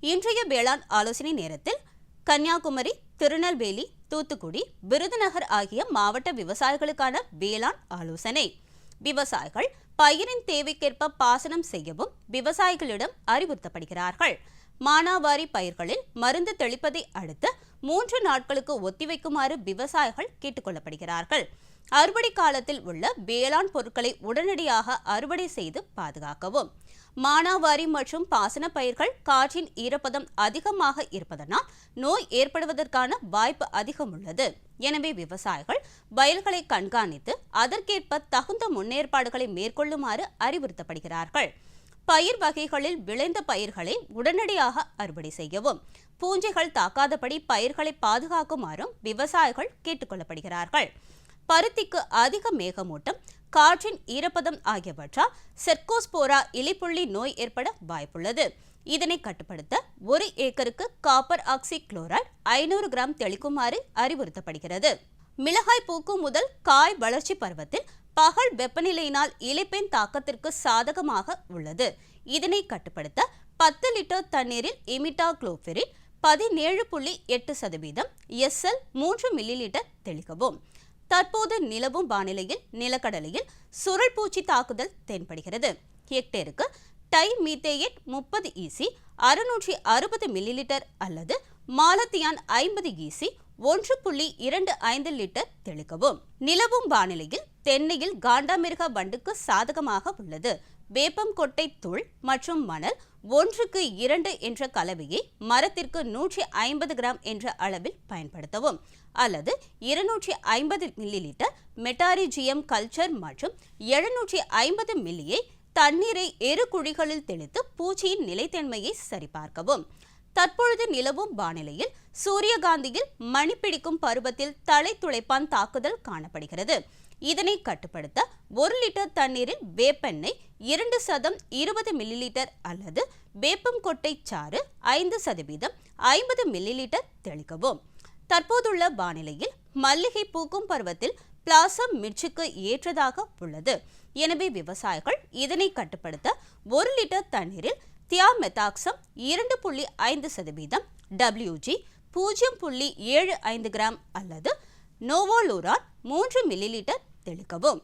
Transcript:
இன்றைய வேளாண் ஆலோசனை நேரத்தில் கன்னியாகுமரி திருநெல்வேலி தூத்துக்குடி விருதுநகர் ஆகிய மாவட்ட விவசாயிகளுக்கான வேளாண் ஆலோசனை. விவசாயிகள் பயிரின் தேவைக்கேற்ப பாசனம் செய்யவும் விவசாயிகளிடம் அறிவுறுத்தப்படுகிறார்கள். மானாவாரி பயிர்களில் மருந்து தெளிப்பதை அடுத்து மூன்று நாட்களுக்கு ஒத்திவைக்குமாறு விவசாயிகள் கேட்டுக்கொள்ளப்படுகிறார்கள் அறுவடை காலத்தில் உள்ள வேளாண் பொருட்களை உடனடியாக அறுவடை செய்து பாதுகாக்கவும். மானாவாரி மற்றும் பாசன பயிர்கள் காற்றின் ஈரப்பதம் அதிகமாக இருப்பதனால் நோய் ஏற்படுவதற்கான வாய்ப்பு அதிகம் உள்ளது. எனவே விவசாயிகள் வயல்களை கண்காணித்து அதற்கேற்ப தகுந்த முன்னேற்பாடுகளை மேற்கொள்ளுமாறு அறிவுறுத்தப்படுகிறார்கள். பயிர் வகைகளில் விளைந்த பயிர்களை உடனடியாக அறுவடை செய்யவும் பூஞ்சைகள் தாக்காதபடி பயிர்களை பாதுகாக்குமாறும் விவசாயிகள் கேட்டுக்கொள்ளப்படுகிறார்கள். பருத்திக்கு அதிக மேகமூட்டம் காற்றின் ஈரப்பதம் ஆகியவற்றால் செர்கோஸ்போரா இலிப்புள்ளி நோய் ஏற்பட வாய்ப்புள்ளது. இதனை கட்டுப்படுத்த ஒரு ஏக்கருக்கு காப்பர் ஆக்சி குளோரைட் ஐநூறு கிராம் தெளிக்குமாறு அறிவுறுத்தப்படுகிறது. மிளகாய் பூக்கும் முதல் காய் வளர்ச்சி பருவத்தில் பகல் வெப்பநிலையினால் இலைப்பெண் தாக்கத்திற்கு சாதகமாக உள்ளது. இதனை கட்டுப்படுத்த பத்து லிட்டர் தண்ணீரில் இமிட்டா குளோஃபெரின் பதினேழு புள்ளி எட்டு சதவீதம் எஸ்எல் மூன்று மில்லி லிட்டர் தெளிக்கவும். தற்போது நிலவும் வானிலையில் நிலக்கடலையில் சுருள் பூச்சி தாக்குதல் தென்படுகிறது. ஹெக்டேருக்கு டை மீத்தேயட் முப்பது ஈசி அறுநூற்றி அறுபது மில்லிலிட்டர் அல்லது மாலத்தியான் ஐம்பது ஈசி ஒன்று புள்ளி இரண்டு ஐந்து லிட்டர் தெளிக்கவும். நிலவும் வானிலையில் தென்னையில் காண்டாமிருக வண்டுக்கு சாதகமாக உள்ளது. வேப்பம் கொட்டை தூள் மற்றும் மணல் ஒன்றுக்கு இரண்டு என்ற கலவையை மரத்திற்கு நூற்றி ஐம்பது கிராம் என்ற அளவில் பயன்படுத்தவும். அல்லது இருநூற்றி ஐம்பது மில்லி லிட்டர் மெட்டாரிஜியம் கல்ச்சர் மற்றும் எழுநூற்றி ஐம்பது மில்லியை தண்ணீரை எரு குழிகளில் தெளித்து பூச்சியின் நிலைத்தன்மையை சரிபார்க்கவும். தற்பொழுது நிலவும் வானிலையில் சூரியகாந்தியில் மணி பிடிக்கும் பருவத்தில் தலை துளைப்பான் தாக்குதல் காணப்படுகிறது. இதனை கட்டுப்படுத்த ஒரு லிட்டர் தண்ணீரில் வேப்பெண்ணெய் இரண்டு சதம் இருபது மில்லி லிட்டர் அல்லது வேப்பங்கொட்டை சாறு ஐந்து சதவீதம் ஐம்பது மில்லிலிட்டர் தெளிக்கவும். தற்போதுள்ள வானிலையில் மல்லிகை பூக்கும் பருவத்தில் பிளாசம் மிர்ச்சிக்கு ஏற்றதாக உள்ளது. எனவே விவசாயிகள் இதனை கட்டுப்படுத்த ஒரு லிட்டர் தண்ணீரில் தியாமெத்தாக்சம் இரண்டு புள்ளி ஐந்து சதவீதம் டபிள்யூஜி பூஜ்ஜியம் புள்ளி ஏழு ஐந்து கிராம் அல்லது நோவோலூரான் மூன்று மில்லிலிட்டர் தெளிக்கவும்.